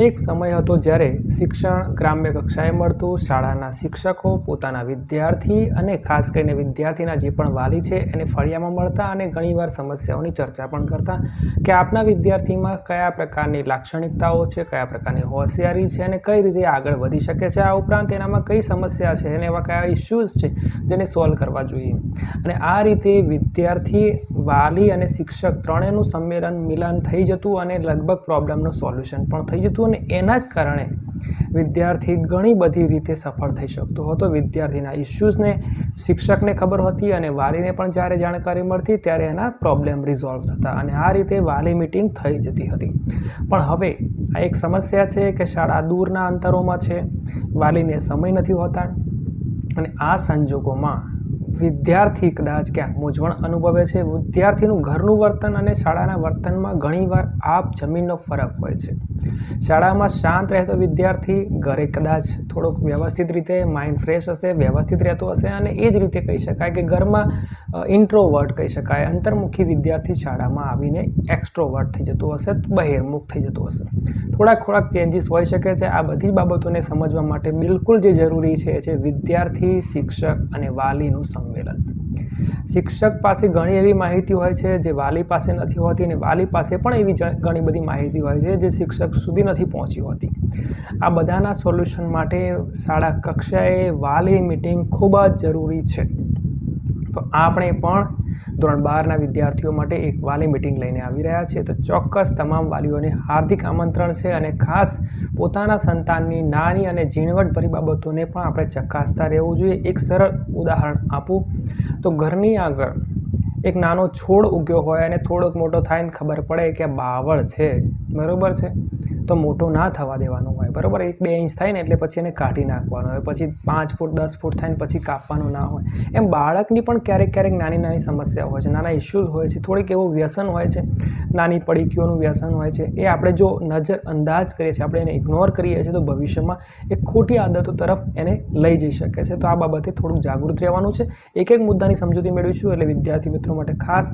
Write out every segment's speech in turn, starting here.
એક સમય હતો જ્યારે શિક્ષણ ગ્રામ્ય કક્ષાએ મળતું, શાળાના શિક્ષકો પોતાના વિદ્યાર્થી અને ખાસ કરીને વિદ્યાર્થીના જે પણ વાલી છે એને ફળિયામાં મળતા અને ઘણીવાર સમસ્યાઓની ચર્ચા પણ કરતા કે આપના વિદ્યાર્થીમાં કયા પ્રકારની લાક્ષણિકતાઓ છે, કયા પ્રકારની હોશિયારી છે અને કઈ રીતે આગળ વધી શકે છે, આ ઉપરાંત એનામાં કઈ સમસ્યા છે અને એવા કયા ઇસ્યુઝ છે જેને સોલ્વ કરવા જોઈએ. અને આ રીતે વિદ્યાર્થી, વાલી અને શિક્ષક ત્રણેયનું સંમેલન મિલન થઈ જતું અને લગભગ પ્રોબ્લેમનું સોલ્યુશન પણ થઈ જતું અને એના જ કારણે વિદ્યાર્થી ઘણી બધી રીતે સફળ થઈ શકતો હતો. વિદ્યાર્થીના ઇસ્યુઝને શિક્ષકને ખબર હતી અને વાલીને પણ જ્યારે જાણકારી મળતી ત્યારે એના પ્રોબ્લેમ રિઝોલ્વ થતા અને આ રીતે વાલી મિટિંગ થઈ જતી હતી. પણ હવે આ એક સમસ્યા છે કે શાળા દૂરના અંતરોમાં છે. વાલીને સમય નથી હોતા અને આ સંજોગોમાં વિદ્યાર્થી કદાચ ક્યાંક મૂંઝવણ અનુભવે છે. વિદ્યાર્થીનું ઘરનું વર્તન અને શાળાના વર્તનમાં ઘણીવાર આપ જમીનનો ફરક હોય છે. શાળામાં શાંત રહેતો વિદ્યાર્થી ઘરે કદાચ થોડોક વ્યવસ્થિત રીતે માઇન્ડ ફ્રેશ હશે, વ્યવસ્થિત રહેતો હશે અને એ જ રીતે કહી શકાય કે ઘરમાં ઇન્ટ્રોવર્ટ કહી શકાય. અંતર્મુખી વિદ્યાર્થી શાળામાં આવીને એક્સ્ટ્રોવર્ટ થઈ જતું હશે, બહિર્મુખ થઈ જતું હશે. થોડાક થોડાક ચેન્જીસ હોઈ શકે છે. આ બધી બાબતોને સમજવા માટે બિલકુલ જે જરૂરી છે છે વિદ્યાર્થી, શિક્ષક અને વાલીનું સંમેલન. શિક્ષક પાસે ઘણી એવી માહિતી હોય છે જે વાલી પાસે નથી હોતી અને વાલી પાસે પણ એવી ઘણી બધી માહિતી હોય છે જે શિક્ષક સુધી નથી પહોંચી હોતી. આ બધાના સોલ્યુશન માટે શાળા કક્ષાએ વાલી મિટિંગ ખૂબ જ જરૂરી છે. તો આપણે પણ ધોરણ બારના વિદ્યાર્થીઓ માટે એક વાલી મિટિંગ લઈને આવી રહ્યા છીએ. તો ચોક્કસ તમામ વાલીઓને હાર્દિક આમંત્રણ છે અને ખાસ પોતાના સંતાનની નાની અને ઝીણવટભરી બાબતોને પણ આપણે ચકાસતા રહેવું જોઈએ. એક સરળ ઉદાહરણ આપું. તો ઘરની આગળ એક નાનો છોડ ઉગ્યો હોય અને થોડોક મોટો થાય ને ખબર પડે કે બાવળ છે. બરાબર છે? તો મોટો ના થવા દેવાનો હોય. બરાબર? એક બે ઇંચ થાય ને એટલે પછી એને કાઢી નાખવાનો હોય. પછી પાંચ ફૂટ, દસ ફૂટ થાય ને પછી કાપવાનું ના હોય. એમ બાળકની પણ ક્યારેક ક્યારેક નાની નાની સમસ્યા હોય છે. નાના ઇશ્યુઝ હોય છે. થોડીક એવું વ્યસન હોય છે. નાની પડીકીઓનું વ્યસન હોય છે. એ આપણે જો નજર અંદાજ કરીએ છીએ, આપણે એને ઇગ્નોર કરીએ છીએ, તો ભવિષ્યમાં એક ખોટી આદતો તરફ એને લઈ જઈ શકે છે. તો આ બાબતે થોડુંક જાગૃત રહેવાનું છે. એક એક મુદ્દાની સમજૂતી મેળવીશું. એટલે વિદ્યાર્થી મિત્રો માટે ખાસ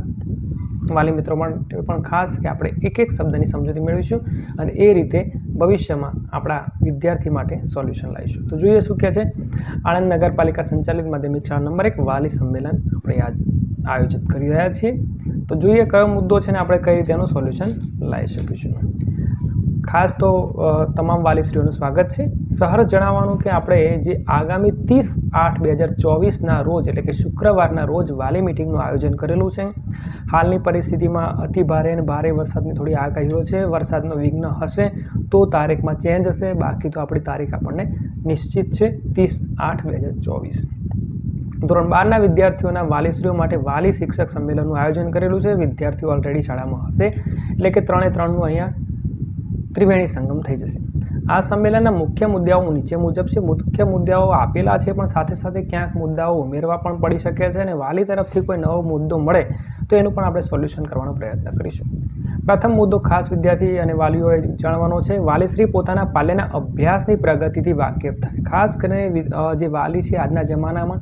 વાલી મિત્રો માટે પણ ખાસ કે આપણે એક એક શબ્દની સમજૂતી મેળવીશું અને એ રીતે ભવિષ્યમાં આપણા વિદ્યાર્થી માટે સોલ્યુશન લાવીશું. તો જોઈએ શું કહે છે? આણંદ નગરપાલિકા સંચાલિત માધ્યમિક શાળા નંબર એક, વાલી સંમેલન આપણે આજ આયોજિત કરી રહ્યા છીએ. તો જોઈએ કયો મુદ્દો છે ને આપણે કઈ રીતે એનું સોલ્યુશન લાવી શકીશું. ખાસ તો તમામ વાલીશ્રીઓનું સ્વાગત છે. સહર જણાવવાનું કે આપણે જે આગામી ત્રીસ આઠ બે હજાર ચોવીસના રોજ, એટલે કે શુક્રવારના રોજ વાલી મિટિંગનું આયોજન કરેલું છે. હાલની પરિસ્થિતિમાં અતિ ભારે અને ભારે વરસાદની થોડી આગાહીઓ છે. વરસાદનો વિઘ્ન હશે તો તારીખમાં ચેન્જ હશે. બાકી તો આપણી તારીખ આપણને નિશ્ચિત છે, ત્રીસ આઠ બે હજાર ચોવીસ. ધોરણ બારના વિદ્યાર્થીઓના વાલીશ્રીઓ માટે વાલી શિક્ષક સંમેલનનું આયોજન કરેલું છે. વિદ્યાર્થીઓ ઓલરેડી શાળામાં હશે. એટલે કે ત્રણે ત્રણનું અહીંયા ત્રિવેણી સંગમ થઈ જશે. આ સંમેલનના મુખ્ય મુદ્દાઓ નીચે મુજબ છે. મુખ્ય મુદ્દાઓ આપેલા છે, પણ સાથે સાથે ક્યાંક મુદ્દાઓ ઉમેરવા પણ પડી શકે છે અને વાલી તરફથી કોઈ નવો મુદ્દો મળે તો એનું પણ આપણે સોલ્યુશન કરવાનો પ્રયત્ન કરીશું. પ્રથમ મુદ્દો ખાસ વિદ્યાર્થી અને વાલીઓએ જાણવાનો છે. વાલીશ્રી પોતાના પાલ્યના અભ્યાસની પ્રગતિથી વાકેફ થાય. ખાસ કરીને જે વાલી છે આજના જમાનામાં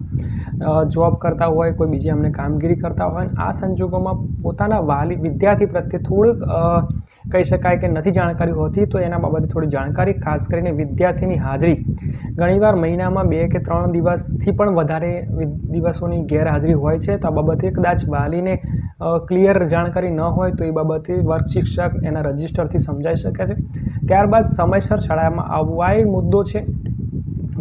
જોબ કરતા હોય, કોઈ બીજી અમને કામગીરી કરતા હોય, આ સંજોગોમાં પોતાના વાલી, વિદ્યાર્થી પ્રત્યે થોડુંક કહી શકાય કે નથી જાણકારી હોતી, તો એના બાબતે થોડી જાણકારી, ખાસ કરીને વિદ્યાર્થીની હાજરી. ઘણીવાર મહિનામાં બે કે ત્રણ દિવસથી પણ વધારે દિવસોની ગેરહાજરી હોય છે, તો આ બાબતે કદાચ વાલીને ક્લિયર જાણકારી ન હોય, તો એ બાબતે વર્ગ શિક્ષક એના રજિસ્ટરથી સમજાઈ શકે છે. ત્યારબાદ સમયસર શાળામાં આવવા એ મુદ્દો છે.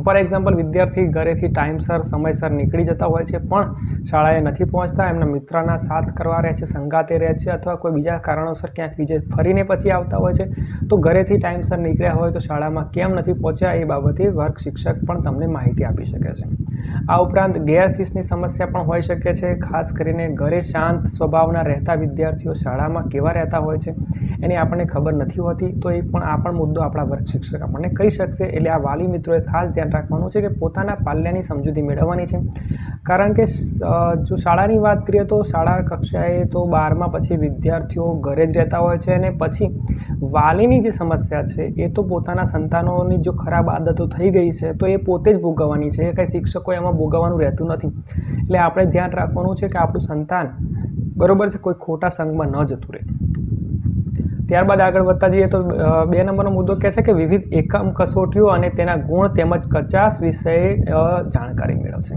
ફોર એક્ઝામ્પલ, વિદ્યાર્થી ઘરેથી ટાઈમસર, સમયસર નીકળી જતા હોય છે, પણ શાળાએ નથી પહોંચતા, એમના મિત્રના સાથ કરવા રહે છે સંગાતે રહે છે, અથવા કોઈ બીજા કારણોસર ક્યાંક બીજે ફરીને પછી આવતા હોય છે, તો ઘરેથી ટાઈમસર નીકળ્યા હોય તો શાળામાં કેમ નથી પહોંચ્યા, એ બાબતે વર્ગ શિક્ષક પણ તમને માહિતી આપી શકે છે. આ ઉપરાંત ગેરશિસ્તની સમસ્યા પણ હોઈ શકે છે, ખાસ કરીને ઘરે શાંત સ્વભાવના રહેતા વિદ્યાર્થીઓ શાળામાં કેવા રહેતા હોય છે, એની આપણને ખબર નથી હોતી, તો એ પણ આ પણ મુદ્દો આપણા વર્ગ શિક્ષક આપણને કહી શકશે, એટલે આ વાલી મિત્રોએ ખાસ ધ્યાન રાખવાનું છે કે પોતાના પાલ્યાની સમજૂતી મેળવવાની છે. કારણ કે જો શાળાની વાત કરીએ તો શાળા કક્ષાએ તો બારમાં પછી વિદ્યાર્થીઓ ઘરે જ રહેતા હોય છે અને પછી વાલીની જે સમસ્યા છે એ તો પોતાના સંતાનોની જો ખરાબ આદતો થઈ ગઈ છે તો એ પોતે જ ભોગવવાની છે. એ કંઈ શિક્ષકો એમાં ભોગવવાનું રહેતું નથી. એટલે આપણે ધ્યાન રાખવાનું છે કે આપણું સંતાન બરોબર છે કોઈ ખોટા સંગમાં ન જતું રહે. ત્યારબાદ આગળ વધતા જઈએ તો બે નંબરનો મુદ્દો કહે છે કે વિવિધ એકમ કસોટીઓ અને તેના ગુણ તેમજ કચાસ વિષયે જાણકારી મેળવશે.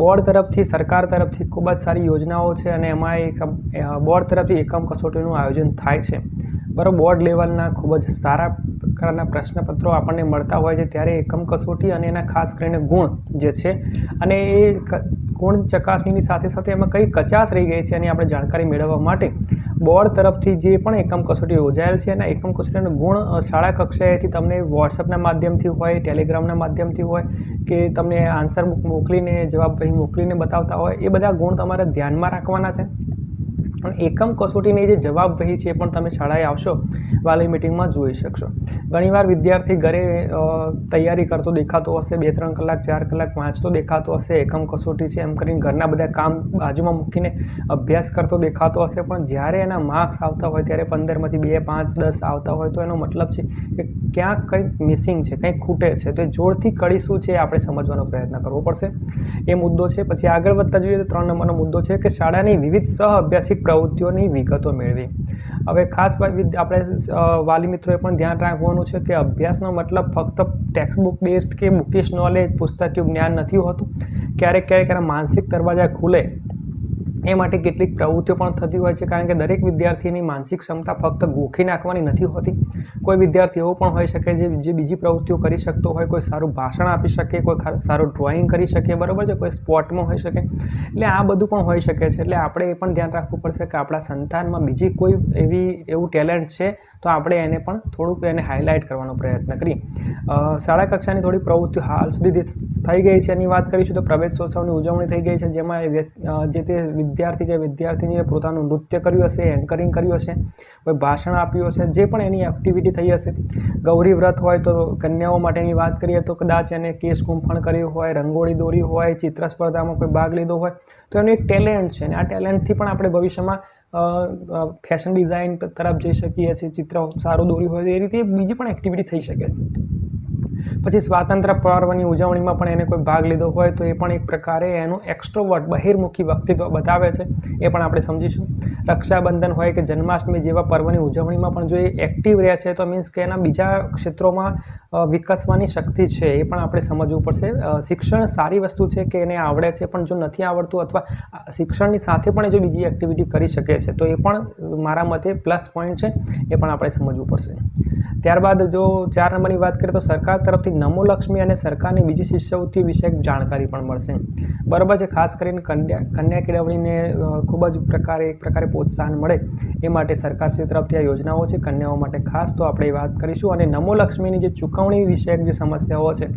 બોર્ડ તરફથી, સરકાર તરફથી ખૂબ જ સારી યોજનાઓ છે અને એમાં એક બોર્ડ તરફથી એકમ કસોટીનું આયોજન થાય છે. બરાબર, બોર્ડ લેવલના ખૂબ જ સારા પ્રકારના પ્રશ્નપત્રો આપણને મળતા હોય છે. ત્યારે એકમ કસોટી અને એના ખાસ કરીને ગુણ જે છે અને એ ગુણ ચકાસણીની સાથે સાથે એમાં કઈ કચાશ રહી ગઈ છે એની આપણે જાણકારી મેળવવા માટે બોર્ડ તરફથી જે પણ એકમ કસોટી યોજાયેલ છે એના એકમ કસોટીનો ગુણ શાળા કક્ષાએથી તમને વોટ્સઅપના માધ્યમથી હોય, ટેલિગ્રામના માધ્યમથી હોય કે તમને આન્સર મોકલીને, જવાબ મોકલીને બતાવતા હોય, એ બધા ગુણ તમારે ધ્યાનમાં રાખવાના છે? અને એકમ કસોટીની જે જવાબ વહી છે એ પણ તમે શાળાએ આવશો, વાલી મિટિંગમાં જોઈ શકશો. ઘણીવાર વિદ્યાર્થી ઘરે તૈયારી કરતો દેખાતો હશે, બે ત્રણ કલાક, ચાર કલાક વાંચતો દેખાતો હશે, એકમ કસોટી છે, એમ કરીને ઘરના બધા કામ બાજુમાં મૂકીને અભ્યાસ કરતો દેખાતો હશે, પણ જ્યારે એના માર્ક્સ આવતા હોય, ત્યારે પંદરમાંથી બે, પાંચ, દસ આવતા હોય, તો એનો મતલબ છે કે ક્યાંક કંઈક મિસિંગ છે, કંઈક ખૂટે છે. તો એ જોરથી કડી શું છે આપણે સમજવાનો પ્રયત્ન કરવો પડશે. એ મુદ્દો છે. પછી આગળ વધતા જોઈએ તો ત્રણ નંબરનો મુદ્દો છે કે શાળાની વિવિધ સહ અભ્યાસિક પ્રવૃત્તિઓની વિગતો મેળવી. હવે ખાસ આપણે વાલી મિત્રોએ પણ ધ્યાન રાખવાનું છે કે અભ્યાસનો મતલબ ફક્ત ટેક્સ્ટ બુક બેઝડ કે બુકિશ નોલેજ પુસ્તકીય જ્ઞાન નથી હોતું. ક્યારેક ક્યારેક એના માનસિક દરવાજા ખુલે એ માટે કેટલીક પ્રવૃત્તિઓ પણ થતી હોય છે, કારણ કે દરેક વિદ્યાર્થીની માનસિક ક્ષમતા ફક્ત ગોખી નાખવાની નથી હોતી. કોઈ વિદ્યાર્થી એવો પણ હોઈ શકે જે જે બીજી પ્રવૃત્તિઓ કરી શકતો હોય, કોઈ સારું ભાષણ આપી શકે, કોઈ સારું ડ્રોઈંગ કરી શકે, બરાબર છે? કોઈ સ્પોર્ટમાં હોઈ શકે. એટલે આ બધું પણ હોઈ શકે છે. એટલે આપણે એ પણ ધ્યાન રાખવું પડશે કે આપણા સંતાનમાં બીજી કોઈ એવી, એવું ટેલેન્ટ છે, તો આપણે એને પણ થોડુંક એને હાઇલાઇટ કરવાનો પ્રયત્ન કરીએ. શાળા કક્ષાની થોડી પ્રવૃત્તિઓ હાલ સુધી થઈ ગઈ છે એની વાત કરીશું તો પ્રવેશોત્સવની ઉજવણી થઈ ગઈ છે, જેમાં જે તે વિદ્યાર્થી કે વિદ્યાર્થીનીએ પોતાનું નૃત્ય કર્યું હશે એન્કરિંગ કર્યું હશે, કોઈ ભાષણ આપ્યું હશે, જે પણ એની એક્ટિવિટી થઈ હશે. ગૌરી વ્રત હોય તો કન્યાઓ માટેની વાત કરીએ તો કદાચ એને કેસ કુંફણ કર્યું હોય, રંગોળી દોરી હોય, ચિત્ર સ્પર્ધામાં કોઈ ભાગ લીધો હોય, તો એનું એક ટેલેન્ટ છે અને આ ટેલેન્ટથી પણ આપણે ભવિષ્યમાં ફેશન ડિઝાઇન તરફ જઈ શકીએ છીએ, ચિત્ર સારું દોર્યું હોય એ રીતે બીજી પણ એક્ટિવિટી થઈ શકે પછી સ્વાતંત્ર્ય પર્વની ઉજવણીમાં પણ એને કોઈ ભાગ લીધો હોય તો એ પણ એક પ્રકારે એનું એક્સ્ટ્રોવર્ટ બહિર્મુખી વ્યક્તિત્વ બતાવે છે. એ પણ આપણે સમજીશું. રક્ષાબંધન હોય કે જન્માષ્ટમી જેવા પર્વની ઉજવણીમાં પણ જો એ એક્ટિવ રહે છે તો મીન્સ કે એના બીજા ક્ષેત્રોમાં વિકસવાની શક્તિ છે. એ પણ આપણે સમજવું પડશે. શિક્ષણ સારી વસ્તુ છે કે એને આવડે છે પણ જો નથી આવડતું અથવા શિક્ષણની સાથે પણ જો બીજી એક્ટિવિટી કરી શકે છે તો એ પણ મારા મતે પ્લસ પોઈન્ટ છે. એ પણ આપણે સમજવું પડશે. ત્યારબાદ જો ચાર નંબરની વાત કરીએ તો સરકાર તરફથી નમો લક્ષ્મી અને સરકારની બીજી શિષ્યવૃત્તિ વિશે જાણકારી પણ મળશે. બરાબર છે, ખાસ કરીને કન્યા કન્યા કેળવણીને ખૂબ જ પ્રકારે, એક પ્રકારે પ્રોત્સાહન મળે એ માટે સરકારશ્રી તરફથી આ યોજનાઓ છે. કન્યાઓ માટે ખાસ તો આપણે વાત કરીશું. અને નમો લક્ષ્મીની જે ચૂકવણી વિષયક જે સમસ્યાઓ છે,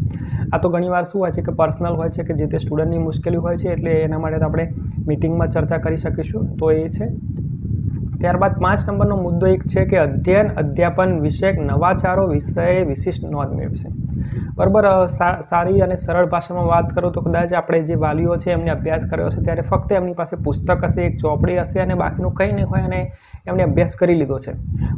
આ તો ઘણીવાર શું હોય છે કે પર્સનલ હોય છે કે જે તે સ્ટુડન્ટની મુશ્કેલી હોય છે એટલે એના માટે આપણે મિટિંગમાં ચર્ચા કરી શકીશું. તો એ છે. ત્યારબાદ પાંચ નંબરનો મુદ્દો એક છે કે અધ્યયન, અધ્યાપન વિષયક નવાચારો વિષયે વિશિષ્ટ નોંધ મેળવશે. બરાબર સારી અને સરળ ભાષામાં વાત કરું તો કદાચ આપણે જે વાલીઓ છે એમને અભ્યાસ કર્યો હશે ત્યારે ફક્ત એમની પાસે પુસ્તક હશે, એક ચોપડી હશે અને બાકીનું કંઈ નહીં હોય અને એમને અભ્યાસ કરી લીધો છે.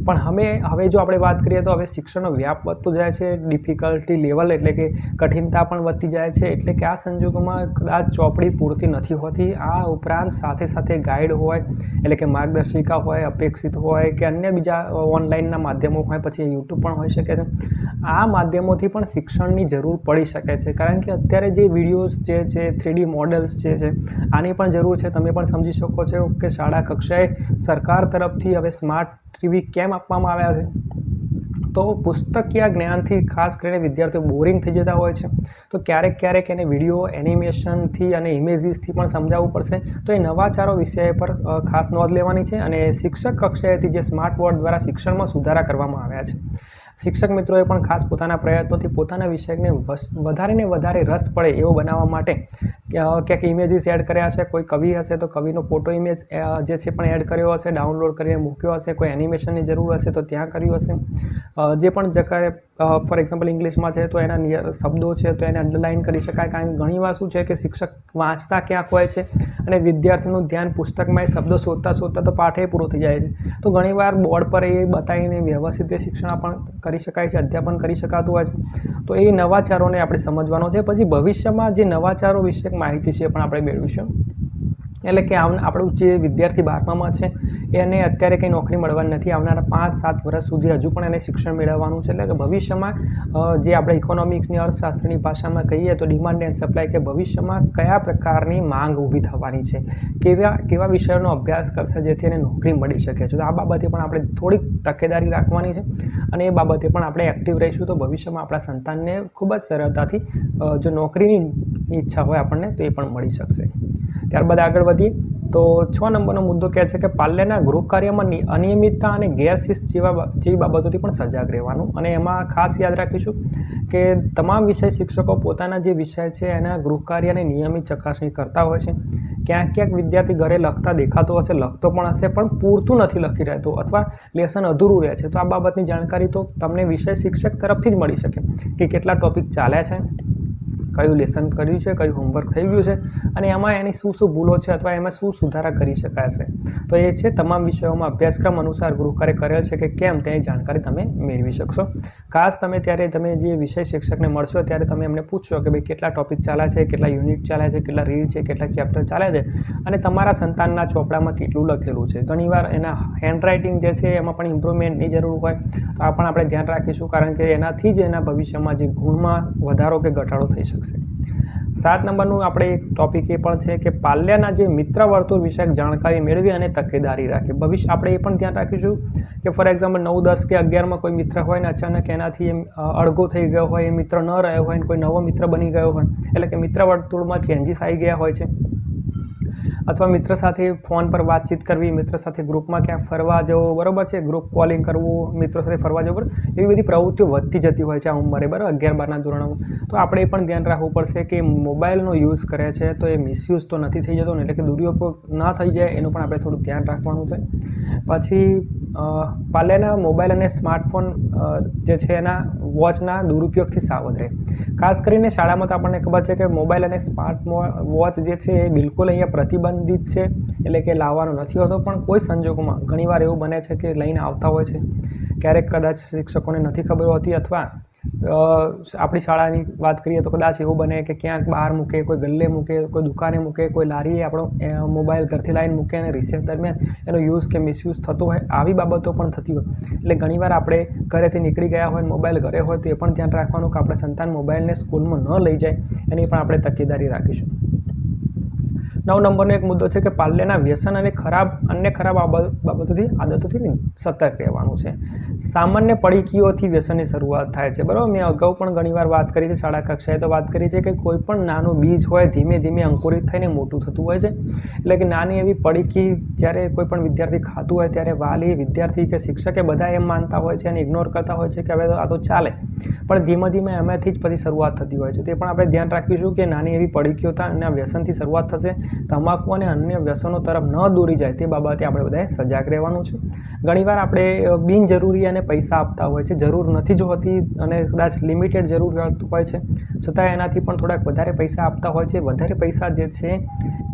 પણ હવે હવે જો આપણે વાત કરીએ તો હવે શિક્ષણનો વ્યાપ વધતો જાય છે ડિફિકલ્ટી લેવલ એટલે કે કઠિનતા પણ વધતી જાય છે, એટલે કે આ સંજોગોમાં કદાચ ચોપડી પૂરતી નથી હોતી. આ ઉપરાંત સાથે સાથે ગાઈડ હોય, એટલે કે માર્ગદર્શિકા હોય અપેક્ષિત હોય કે અન્ય બીજા ઓનલાઈનના માધ્યમો હોય, પછી યુટ્યુબ પણ હોઈ શકે છે. આ માધ્યમોથી પણ શિક્ષણની જરૂર પડી શકે છે. કારણ કે અત્યારે જે વિડીયોઝ જે છે, થ્રીડી મોડલ્સ જે છે, આની પણ જરૂર છે. તમે પણ સમજી શકો છો કે શાળા કક્ષાએ સરકાર તરફથી હવે સ્માર્ટ ટીવી કેમ આપવામાં આવ્યા છે? તો પુસ્તકીય જ્ઞાનથી ખાસ કરીને વિદ્યાર્થીઓ બોરિંગ થઈ જતા હોય છે. તો ક્યારેક ક્યારેક એને વીડિયો એનિમેશનથી અને ઇમેજીસથી પણ સમજાવવું પડશે. તો એ નવાચારો વિષય પર ખાસ નોંધ લેવાની છે અને શિક્ષક કક્ષાએથી જે સ્માર્ટ બોર્ડ દ્વારા શિક્ષણમાં સુધારા કરવામાં આવ્યા છે. શિક્ષક મિત્રોએ પણ ખાસ પોતાના પ્રયત્નોથી પોતાના વિષયને વધારે ને વધારે રસ પડે એવો બનાવવા માટે ક્યાંક ઇમેજીસ એડ કર્યા છે કોઈ કવિ હશે તો કવિનો ફોટો ઇમેજ જે છે પણ એડ કર્યો હશે ડાઉનલોડ કરીને મૂક્યો હશે, કોઈ એનિમેશનની જરૂર હશે તો ત્યાં કર્યું હશે. જે પણ જગ્યાએ ફોર એક્ઝામ્પલ ઇંગ્લિશમાં છે તો એના શબ્દો છે તો એને અંડરલાઇન કરી શકાય, કારણ કે ઘણીવાર શું છે કે શિક્ષક વાંચતા ક્યાંક હોય છે અને વિદ્યાર્થીનું ધ્યાન પુસ્તકમાં એ શબ્દો શોધતા શોધતા તો પાઠે પૂરો થઈ જાય છે. તો ઘણીવાર બોર્ડ પર એ બતાવીને વ્યવસ્થિત શિક્ષણ પણ કરી શકાય છે, અધ્યાપન કરી શકાતું હોય છે. તો એ નવાચારોને આપણે સમજવાનો છે. પછી ભવિષ્યમાં જે નવાચારો વિશે માહિતી છે એ પણ આપણે મેળવીશું. એટલે કે આપણું જે વિદ્યાર્થી બારમામાં છે, એને અત્યારે કંઈ નોકરી મળવાની નથી. આવનારા પાંચ સાત વર્ષ સુધી હજુ પણ એને શિક્ષણ મેળવવાનું છે. એટલે કે ભવિષ્યમાં જે આપણે ઇકોનોમિક્સની અર્થશાસ્ત્રની ભાષામાં કહીએ તો ડિમાન્ડ એન્ડ સપ્લાય કે ભવિષ્યમાં કયા પ્રકારની માંગ ઊભી થવાની છે? કેવા કેવા વિષયોનો અભ્યાસ કરશે જેથી એને નોકરી મળી શકે છે? તો આ બાબતે પણ આપણે થોડીક તકેદારી રાખવાની છે. અને એ બાબતે પણ આપણે એક્ટિવ રહીશું તો ભવિષ્યમાં આપણા સંતાનને ખૂબ જ સરળતાથી જો નોકરીની ઈચ્છા હોય આપણને, તો એ પણ મળી શકશે. ત્યારબાદ આગળ વધીએ તો છ નંબરનો મુદ્દો કહે છે કે પાર્લેના ગૃહ કાર્યમાં અનિયમિતતા અને ગેરશિસ્ત જેવા જેવી બાબતોથી પણ સજાગ રહેવાનું. અને એમાં ખાસ યાદ રાખીશું કે તમામ વિષય શિક્ષકો પોતાના જે વિષય છે એના ગૃહ કાર્યને નિયમિત ચકાસણી કરતા હોય છે. ક્યાંક ક્યાંક વિદ્યાર્થી ઘરે લખતા દેખાતો હશે, લખતો પણ હશે, પણ પૂરતું નથી લખી રહેતો અથવા લેસન અધૂરું રહે છે. તો આ બાબતની જાણકારી તો તમને વિષય શિક્ષક તરફથી જ મળી શકે કે કેટલા ટોપિક ચાલ્યા છે. કયું લેસન કર્યું છે, કયું હોમવર્ક થઈ ગયું છે અને એમાં એની શું શું ભૂલો છે અથવા એમાં શું સુધારા કરી શકાશે. તો એ છે તમામ વિષયોમાં અભ્યાસક્રમ અનુસાર ગૃહકાર્ય કરેલ છે કે કેમ તેની જાણકારી તમે મેળવી શકશો. ખાસ તમે ત્યારે તમે જે વિષય શિક્ષકને મળશો ત્યારે તમે એમને પૂછશો કે ભાઈ કેટલા ટોપિક ચાલ્યા છે, કેટલા યુનિટ ચાલ્યા છે, કેટલા રીડ છે, કેટલા ચેપ્ટર ચાલ્યા છે અને તમારા સંતાનના ચોપડામાં કેટલું લખેલું છે. ઘણીવાર એના હેન્ડરાઇટિંગ જે છે એમાં પણ ઇમ્પ્રુવમેન્ટની જરૂર હોય તો આ પણ આપણે ધ્યાન રાખીશું કારણ કે એનાથી જ એના ભવિષ્યમાં જે ગુણમાં વધારો કે ઘટાડો થઈ શકશે. સાત નંબરનું આપણે એક ટોપિક એ પણ છે કે પાલ્યાના જે મિત્ર વર્તુળ વિષયક જાણકારી મેળવી અને તકેદારી રાખી. ભવિષ્ય આપણે એ પણ ધ્યાન રાખીશું કે ફોર એક્ઝામ્પલ નવ, દસ કે અગિયારમાં કોઈ મિત્ર હોય ને અચાનક એનાથી એમ અડઘો થઈ ગયો હોય, એ મિત્ર ન રહ્યો હોય ને કોઈ નવો મિત્ર બની ગયો હોય, એટલે કે મિત્ર વર્તુળમાં ચેન્જીસ આવી ગયા હોય છે. અથવા મિત્ર સાથે ફોન પર વાતચીત કરવી, મિત્ર સાથે ગ્રુપમાં ક્યાંક ફરવા જવો, બરોબર છે? ગ્રુપ કોલિંગ કરવું, મિત્રો સાથે ફરવા જવું, બરાબર? એવી બધી પ્રવૃત્તિઓ વધતી જતી હોય છે આ ઉંમરે, બરાબર? અગિયાર, બારના ધોરણમાં. તો આપણે પણ ધ્યાન રાખવું પડશે કે મોબાઈલનો યુઝ કરે છે તો એ મિસયુઝ તો નથી થઈ જતો ને, એટલે કે દુરુપયોગ ના થઈ જાય એનું પણ આપણે થોડું ધ્યાન રાખવાનું છે. પછી પાલેના મોબાઈલ અને સ્માર્ટફોન જે છે એના વોચના દુરુપયોગથી સાવધ રહે. ખાસ કરીને શાળામાં તો આપણને ખબર છે કે મોબાઈલ અને સ્માર્ટ વોચ જે છે એ બિલકુલ અહીંયા પ્રતિબંધિત છે, એટલે કે લાવવાનો નથી હોતો. પણ કોઈ સંજોગોમાં ઘણીવાર એવું બને છે કે લઈને આવતા હોય છે. ક્યારેક કદાચ શિક્ષકોને નથી ખબર હોતી અથવા આપણી શાળાની વાત કરીએ તો કદાચ એવું બને કે ક્યાંક બહાર મૂકે, કોઈ ગલ્લે મૂકે, કોઈ દુકાને મૂકે, કોઈ લારીએ આપણો મોબાઈલ ઘરથી લાવીને મૂકે અને રિસેસ દરમિયાન એનો યુઝ કે મિસયુઝ થતો હોય આવી બાબતો પણ થતી હોય. એટલે ઘણીવાર આપણે ઘરેથી નીકળી ગયા હોય, મોબાઈલ ઘરે હોય તો એ પણ ધ્યાન રાખવાનું કે આપણે સંતાન મોબાઈલને સ્કૂલમાં ન લઈ જાય. એની પણ આપણે તકેદારી રાખીશું. નવ નંબરનો એક મુદ્દો છે કે પાલ્યના વ્યસન અને ખરાબ, અન્ય ખરાબ બાબતોથી, આદતોથી સતર્ક રહેવાનું છે. સામાન્ય પડીકીઓથી વ્યસનની શરૂઆત થાય છે. બરાબર? મેં અગાઉ પણ ઘણીવાર વાત કરી છે, શાળા કક્ષાએ તો વાત કરી છે કે કોઈ પણ નાનું બીજ હોય, ધીમે ધીમે અંકુરિત થઈને મોટું થતું હોય છે. એટલે કે નાની એવી પડીકી જ્યારે કોઈ પણ વિદ્યાર્થી ખાતું હોય, ત્યારે વાલી, વિદ્યાર્થી કે શિક્ષકે બધા એમ માનતા હોય છે અને ઇગ્નોર કરતા હોય છે કે હવે તો આ તો ચાલે. પણ ધીમે ધીમે એમાંથી જ પછી શરૂઆત થતી હોય છે. તે પણ આપણે ધ્યાન રાખીશું કે નાની એવી પડીકીઓ અને વ્યસનથી શરૂઆત થશે. તમાકુ અને અન્ય વ્યસનો તરફ ન દોરી જાય તે બાબતે આપણે બધાએ સજાગ રહેવાનું છે. ઘણીવાર આપણે બિનજરૂરી અને પૈસા આપતા હોય છે. જરૂર નથી જ હોતી અને કદાચ લિમિટેડ જરૂર હોય છે. છતાં એનાથી પણ થોડાક વધારે પૈસા આપતા હોય છે. વધારે પૈસા જે છે,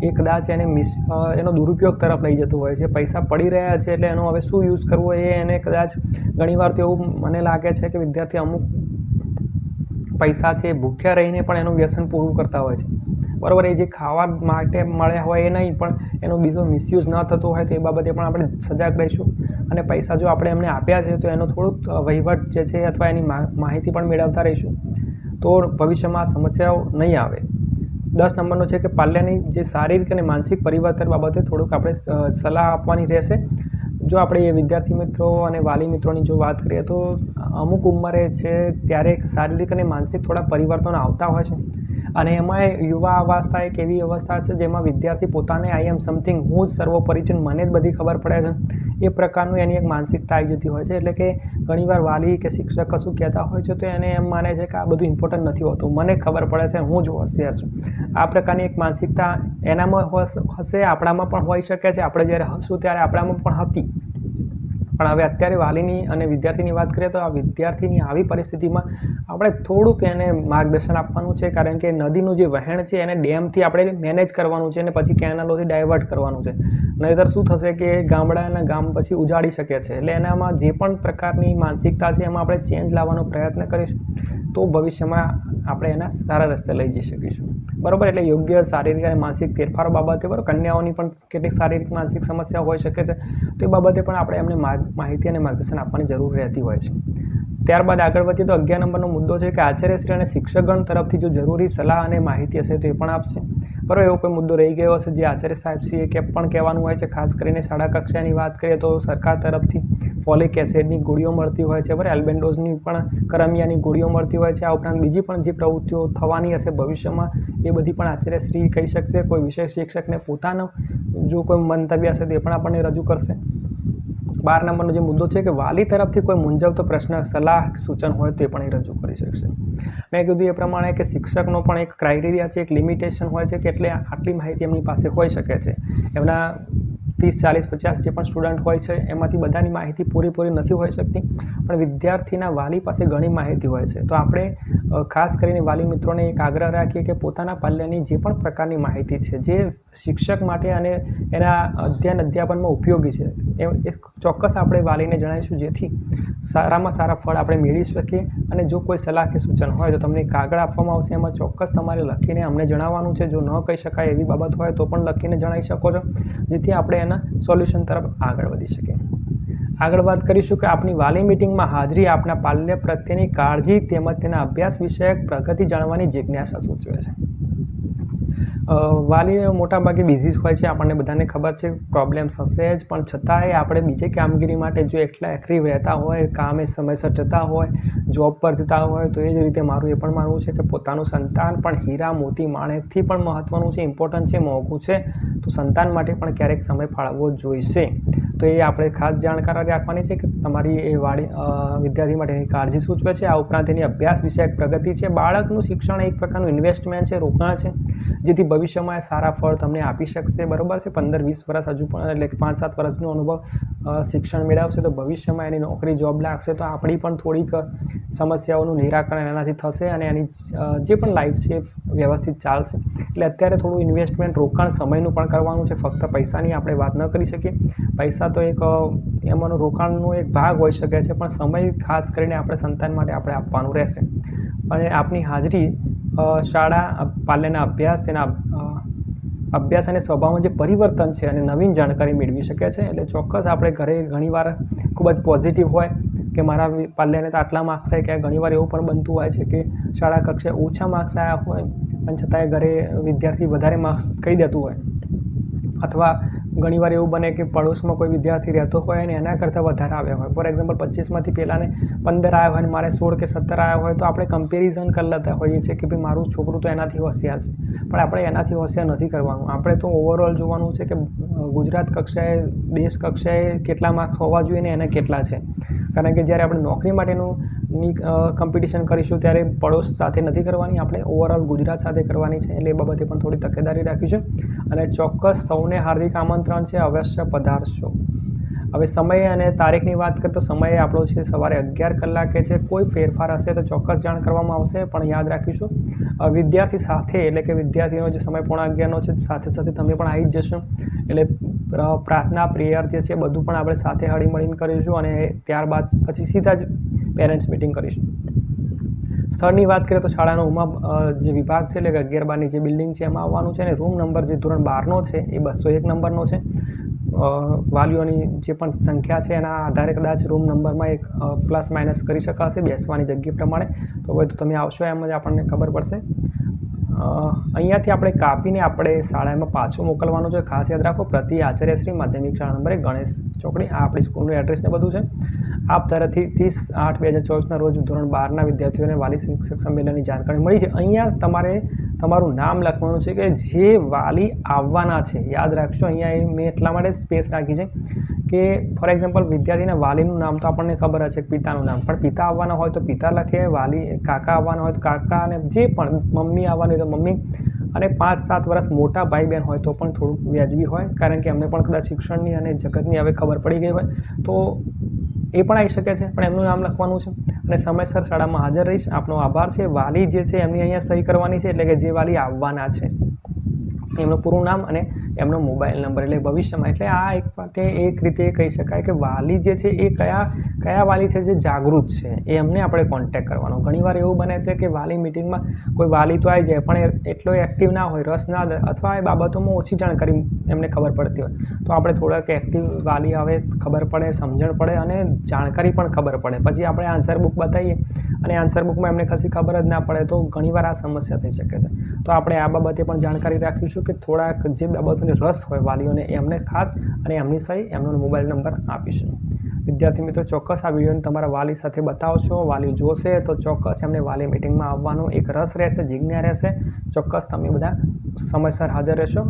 એ કદાચ એને મિસ એનો દુરુપયોગ તરફ લઈ જતો હોય છે. પૈસા પડી રહ્યા છે એટલે એનો હવે શું યુઝ કરવો એ એને કદાચ ઘણીવાર તો એવું મને લાગે છે કે વિદ્યાર્થી અમુક પૈસા છે ભૂખ્યા રહીને પણ એનું વ્યસન પૂરું કરતા હોય છે. બરાબર, એ જે ખાવા માટે મળ્યા હોય એ નહીં, પણ એનો બીજો મિસયુઝ ન થતો હોય તો એ બાબતે પણ આપણે સજાગ રહીશું. અને પૈસા જો આપણે એમને આપ્યા છે, તો એનો થોડુંક વહીવટ જે છે અથવા એની માહિતી પણ મેળવતા રહીશું. તો ભવિષ્યમાં સમસ્યાઓ નહીં આવે. દસ નંબરનો છે કે પાલ્યાની જે શારીરિક અને માનસિક પરિવર્તન બાબતે થોડુંક આપણે સલાહ આપવાની રહેશે. જો આપણે એ વિદ્યાર્થી મિત્રો અને વાલી મિત્રોની જો વાત કરીએ તો અમુક ઉંમરે છે, ત્યારે શારીરિક અને માનસિક થોડા પરિવર્તનો આવતા હોય છે. અને એમાં યુવા અવસ્થા એક એવી અવસ્થા છે જેમાં વિદ્યાર્થી પોતાને આઈ એમ સમથિંગ હું જ સર્વોપરી મને જ બધી ખબર પડે છે. એ પ્રકારનું એની એક માનસિકતા આવી જતી હોય છે. એટલે કે ઘણીવાર વાલી કે શિક્ષક કશું કહેતા હોય છે તો એને એમ માને છે કે આ બધું ઇમ્પોર્ટન્ટ નથી હોતું. મને ખબર પડે છે, હું જ હોશિયાર છું. આ પ્રકારની એક માનસિકતા એનામાં હશે, આપણામાં પણ હોઈ શકે છે. આપણે જ્યારે હશું ત્યારે આપણામાં પણ હતી. પણ હવે અત્યારે વાલીની અને વિદ્યાર્થીની વાત કરીએ તો આ વિદ્યાર્થીની આવી પરિસ્થિતિમાં આપણે થોડુંક એને માર્ગદર્શન આપવાનું છે, કારણ કે નદીનું જે વહેણ છે એને ડેમથી આપણે મેનેજ કરવાનું છે અને પછી કેનાલોથી ડાયવર્ટ કરવાનું છે. નહીંતર શું થશે કે ગામડાના ગામ પછી ઉજાડી શકે છે. એટલે એનામાં જે પણ પ્રકારની માનસિકતા છે એમાં આપણે ચેન્જ લાવવાનો પ્રયત્ન કરીશું. તો ભવિષ્યમાં આપણે એના સારા રસ્તે લઈ જઈ શકીશું. બરાબર? એટલે યોગ્ય શારીરિક અને માનસિક ફેરફારો બાબતે બરાબર? કન્યાઓની પણ કેટલીક શારીરિક માનસિક સમસ્યા હોઈ શકે છે. તો એ બાબતે પણ આપણે એમને માહિતી અને માર્ગદર્શન આપવાની જરૂર રહેતી હોય છે. ત્યારબાદ આગળ વધીએ તો અગિયાર નંબરનો મુદ્દો છે કે આચાર્યશ્રી અને શિક્ષકગણ તરફથી જો જરૂરી સલાહ અને માહિતી હશે તો એ પણ આપશે. બરાબર એવો કોઈ મુદ્દો રહી ગયો હશે જે આચાર્ય સાહેબશ્રીએ કે પણ કહેવાનું હોય છે? ખાસ કરીને શાળા કક્ષાની વાત કરીએ તો સરકાર તરફથી ફોલિક એસિડની ગોળીઓ મળતી હોય છે. બરાબર? એલ્બેન્ડોઝની પણ કરમિયાની ગોળીઓ મળતી હોય છે. આ ઉપરાંત બીજી પણ જે પ્રવૃત્તિઓ થવાની હશે ભવિષ્યમાં, એ બધી પણ આચાર્યશ્રી કહી શકશે. કોઈ વિષય શિક્ષકને પોતાનો જો કોઈ મંતવ્ય હશે તો પણ આપણને રજૂ કરશે. બાર નંબરનો જે મુદ્દો છે કે વાલી તરફથી કોઈ મૂંઝવતો પ્રશ્ન, સલાહ, સૂચન હોય તો પણ એ રજૂ કરી શકશે. મેં કીધું એ પ્રમાણે કે શિક્ષકનો પણ એક ક્રાઇટેરિયા છે, એક લિમિટેશન હોય છે કે એટલે આટલી માહિતી એમની પાસે હોઈ શકે છે. એમના ત્રીસ, ચાલીસ, પચાસ જે પણ સ્ટુડન્ટ હોય છે, એમાંથી બધાની માહિતી પૂરેપૂરી નથી હોઈ શકતી. પણ વિદ્યાર્થીના વાલી પાસે ઘણી માહિતી હોય છે. તો આપણે ખાસ કરીને વાલી મિત્રોને એક આગ્રહ રાખીએ કે પોતાના પાલ્યની જે પણ પ્રકારની માહિતી છે, જે શિક્ષક માટે અને એના અધ્યયન અધ્યાપનમાં ઉપયોગી છે એ ચોક્કસ આપણે વાલીને જણાવીશું, જેથી સારામાં સારા ફળ આપણે મેળવી શકીએ અને જો કોઈ સલાહ કે સૂચન હોય તો તમને કાગળ આપવામાં આવશે, એમાં ચોક્કસ તમારે લખીને અમને જણાવવાનું છે, જો ન કહી શકાય એવી બાબત હોય તો પણ લખીને જણાવી શકો છો, જેથી આપણે એના સોલ્યુશન તરફ આગળ વધી શકીએ. આગળ વાત કરીશું કે આપની વાલી મિટિંગમાં હાજરી આપના પાલ્ય પ્રત્યેની કાળજી તેમજ તેના અભ્યાસ વિષયક પ્રગતિ જાણવાની જિજ્ઞાસા સૂચવે છે. વાલીઓ મોટાભાગે બિઝી હોય છે, આપણને બધાને ખબર છે પ્રોબ્લેમ્સ હશે જ, પણ છતાંય આપણે બીજી કામગીરી માટે જો એકલા એક્ટિવ રહેતા હોય, કામે સમયસર જતા હોય જોબ પર જતા હોય, તો એ જ રીતે મારું એ પણ માનવું છે કે પોતાનું સંતાન પણ હીરા મોતી માણેકથી પણ મહત્ત્વનું છે ઇમ્પોર્ટન્ટ છે, મોંઘું છે, તો સંતાન માટે પણ ક્યારેક સમય ફાળવવો જોઈશે. તો એ આપણે ખાસ જાણકારી રાખવાની છે કે તમારી એ વાળી વિદ્યાર્થી માટેની કાળજી સૂચવે છે. આ ઉપરાંત એની અભ્યાસ વિષયક પ્રગતિ છે. બાળકનું શિક્ષણ એક પ્રકારનું ઇન્વેસ્ટમેન્ટ છે, રોકાણ છે, જેથી ભવિષ્યમાં એ સારા ફળ તમને આપી શકશે. બરોબર છે? પંદર, વીસ વર્ષ હજુ પણ, એટલે પાંચ, સાત વર્ષનો અનુભવ શિક્ષણ મેળવશે તો ભવિષ્યમાં એની નોકરી, જોબ લાગશે તો આપણી પણ થોડીક સમસ્યાઓનું નિરાકરણ એનાથી થશે અને એની જે પણ લાઈફ છે વ્યવસ્થિત ચાલશે. એટલે અત્યારે થોડું ઇન્વેસ્ટમેન્ટ રોકાણ સમયનું પણ કરવાનું છે. ફક્ત પૈસાની આપણે વાત ન કરી શકીએ. પૈસા તો એક એમાંનું રોકાણનો એક ભાગ હોઈ શકે છે પણ સમય ખાસ કરીને આપણે સંતાન માટે આપણે આપવાનું રહેશે. અને આપની હાજરી શાળા અ, પાલ્યના અભ્યાસ તેના અભ્યાસ અને સ્વભાવમાં જે પરિવર્તન છે અને નવીન જાણકારી મેળવી શકે છે એટલે ચોક્કસ આપણે ઘરે ઘણીવાર ખૂબ જ પોઝિટિવ હોય કે મારા પાલ્યને તો આટલા માર્ક્સ આવે કે ઘણીવાર એવું પણ બનતું હોય છે કે શાળા કક્ષાએ ઓછા માર્ક્સ આવ્યા હોય પણ છતાંય ઘરે વિદ્યાર્થી વધારે માર્ક્સ કહી દેતું હોય. અથવા ઘણીવાર એવું બને કે પડોશમાં કોઈ વિદ્યાર્થી રહેતો હોય અને એના કરતાં વધારે આવ્યા હોય. ફોર એક્ઝામ્પલ પચીસમાંથી પહેલાંને પંદર આવ્યા હોય અને મારે સોળ કે સત્તર આવ્યા હોય, તો આપણે કમ્પેરિઝન કરી લેતા હોઈએ છીએ કે ભાઈ મારું છોકરું તો એનાથી હોશિયાર છે. પણ આપણે એનાથી હોશિયાર નથી કરવાનું. આપણે તો ઓવરઓલ જોવાનું છે કે ગુજરાત કક્ષાએ, દેશ કક્ષાએ કેટલા માર્ક્સ હોવા જોઈએ ને એને કેટલા છે. કારણ કે જ્યારે આપણે નોકરી માટેનું ની કોમ્પિટિશન કરીશું ત્યારે પડોશ સાથે નથી કરવાની. આપણે ઓવરઓલ ગુજરાત સાથે કરવાની છે એટલે એ બાબતે પણ થોડી તકેદારી રાખીશું અને ચોક્કસ સૌને હાર્દિક આમંત્રણ છે, અવશ્ય પધારશો. હવે સમય અને તારીખની વાત કરીએ તો સમય આપણો છે સવારે અગિયાર કલાકે છે. કોઈ ફેરફાર હશે તો ચોક્કસ જાણ કરવામાં આવશે, પણ યાદ રાખીશું વિદ્યાર્થી સાથે એટલે કે વિદ્યાર્થીનો જે સમય પોણા અગિયારનો છે, સાથે સાથે તમે પણ આવી જ જશો. એટલે પ્ર- પ્રાર્થના, પ્રેયર જે છે, બધું પણ આપણે સાથે હળીમળીને કરીશું અને ત્યારબાદ પછી સીધા જ પેરેન્ટ્સ મિટિંગ કરીશું. સ્થળની વાત કરીએ તો શાળાનો ઉમા જે વિભાગ છે, એટલે કે અગિયાર બારની જે બિલ્ડિંગ છે, એમાં આવવાનું છે અને રૂમ નંબર જે ધોરણ બારનો છે, એ બસો એક નંબરનો છે. વાલીઓની જે પણ સંખ્યા છે, એના આધારે કદાચ રૂમ નંબરમાં એક પ્લસ માઇનસ કરી શકાશે બેસવાની જગ્યા પ્રમાણે. તો હવે તો તમે આવશો, એમ જ આપણને ખબર પડશે. અહીંયાથી આપણે કાપીને આપણે શાળામાં પાછું મોકલવાનું છે. ખાસ યાદ રાખો, પ્રતિ આચાર્યશ્રી માધ્યમિક શાળા નંબરે ગણેશ ચોકડી. આ આપણી સ્કૂલનું એડ્રેસ ને બધું છે. આપ તરફથી ત્રીસ આઠ બે હજાર ચોવીસના રોજ ધોરણ બારના વિદ્યાર્થીઓને વાલી શિક્ષક સંમેલનની જાણકારી મળી છે. અહીંયા તમારે તમારું નામ લખવાનું છે કે જે વાલી આવવાના છે. યાદ રાખશો અહીંયા મેં એટલા માટે સ્પેસ રાખી છે કે ફોર એક્ઝામ્પલ વિદ્યાર્થીના વાલીનું નામ તો આપણને ખબર છે, પિતાનું નામ. પણ પિતા આવવાના હોય તો પિતા લખે, વાલી, કાકા આવવાના હોય તો કાકા અને જે પણ મમ્મી આવવાની હોય તો મમ્મી. અને પાંચ સાત વર્ષ મોટા ભાઈ બહેન હોય તો પણ થોડુંક વ્યાજબી હોય, કારણ કે એમને પણ કદાચ શિક્ષણની અને જગતની હવે ખબર પડી ગઈ હોય. તો એ પણ આવી શકે છે, પણ એમનું નામ લખવાનું છે. અને સમયસર શાળામાં હાજર રહીશ. આપનો આભાર છે. વાલી જે છે, એમની અહીંયા સહી કરવાની છે, એટલે કે જે વાલી આવવાના છે. એમનું પૂરું નામ અને એમનો મોબાઈલ નંબર એટલે ભવિષ્યમાં. એટલે આ એક માટે એક રીતે કહી શકાય કે વાલી જે છે એ કયા કયા વાલી છે જે જાગૃત છે, એ એમને આપણે કોન્ટેક્ટ કરવાનો. ઘણીવાર એવું બને છે કે વાલી મિટિંગમાં કોઈ વાલી તો આવી જાય, પણ એટલો એક્ટિવ ના હોય, રસ ના અથવા એ બાબતોમાં ઓછી જાણકારી એમને ખબર પડતી હોય. તો આપણે થોડાક એક્ટિવ વાલી આવે, ખબર પડે, સમજણ પડે અને જાણકારી પણ ખબર પડે. પછી આપણે આન્સર બુક બતાવીએ અને આન્સર બુકમાં એમને કશી ખબર જ ના પડે. તો ઘણીવાર આ સમસ્યા થઈ શકે છે. તો આપણે આ બાબતે પણ જાણકારી રાખીશું કે થોડાક જે બાબતોની રસ હોય વાલીઓને એમને ખાસ અને એમની સહી એમનો મોબાઈલ નંબર આપીશું. વિદ્યાર્થી મિત્રો, ચોક્કસ આ વિડીયોને તમારા વાલી સાથે બતાવશો. વાલી જોશે તો ચોક્કસ એમને વાલી મિટિંગમાં આવવાનો એક રસ રહેશે જિજ્ઞા રહેશે. ચોક્કસ તમે બધા સમયસર હાજર રહેશો.